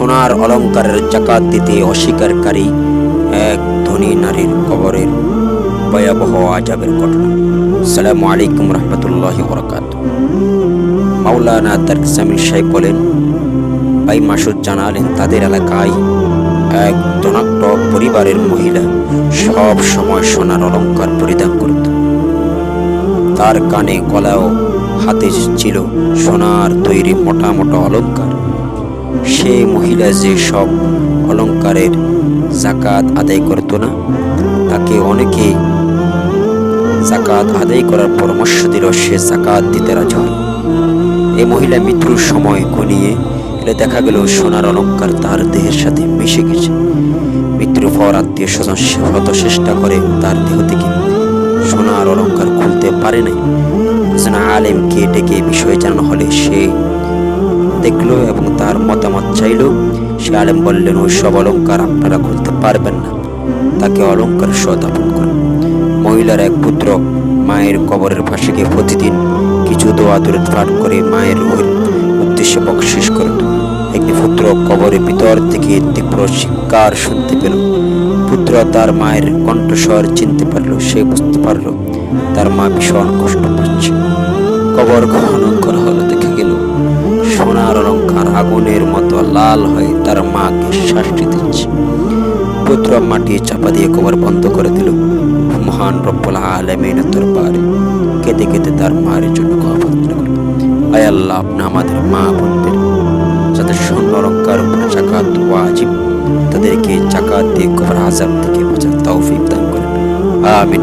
সোনার অলংকারের জাকাত দিতে অস্বীকারী এক ধনী নারীর কবরের ভয়াবহ আজাবের ঘটনা। সালামু আলাইকুম রহমতুল্লাহ বরকাত মাওলানা তার্ক সামিল সাহেব বলেন, ভাই মাসুদ জানালেন, তাদের এলাকায় এক ধনাঢ্য পরিবারের মহিলা সব সময় সোনার অলংকার পরিধান করত। তার কানে গলাও হাতে ছিল সোনার তৈরি মোটা মোটা অলংকার সে মহিলা যে সব অলংকারের জাকাত আদায় করত না, তাকে অনেকে জাকাত আদায় করার পরামর্শ দিল সে জাকাত দিতে রাজি এই মহিলা মৃত্যুর সময় ঘনিয়ে এলে দেখা গেল সোনার অলংকার তার দেহের সাথে মিশে গেছে। মৃত্যুর পর আত্মীয় স্বজন শত চেষ্টা করে তার দেহ থেকে সোনার অলংকার খুলতে পারে নাই। আলেমকে ডেকে বিষয় জানানো হলে সে দেখল এবং তার মতামত চাইল। সে আলেম বললেন, ওই সব অলংকার আপনারা খুলতে পারবেন না। তাকে অলংকার সদাপন করুন। মহিলার এক পুত্র মায়ের কবরের পাশে গিয়ে প্রতিদিন কিছু দোয়া দূরে পাঠ করে মায়ের ওই উদ্দেশ্যে বকশিস করত একটি পুত্র কবরের ভিতর থেকে তীব্র শিকার শুনতে পেল। পুত্র তার মায়ের কণ্ঠস্বর চিনতে পারল, সে বুঝতে পারল তার মা ভীষণ কষ্ট পাচ্ছে। কবর খনন আগুনের মতো লাল হয়ে তার মাকে শাস্তি দিচ্ছে। পুত্র মাটি চাপা দিয়ে কবর বন্ধ করে দিল। মহান রব্বুল আলমিনের দরবারে কেঁদে কেঁদে তার মায়ের জন্য করল। আয় আল্লাহ, আপনি আমাদের মা বোনদের। যাদের স্বর্ণ অলঙ্কার উপরে চাকাত ওয়াজিব, তাদেরকে চাকাত দিয়ে কবর আজাব থেকে বাঁচার তৌফিক দান করেন। আমিন।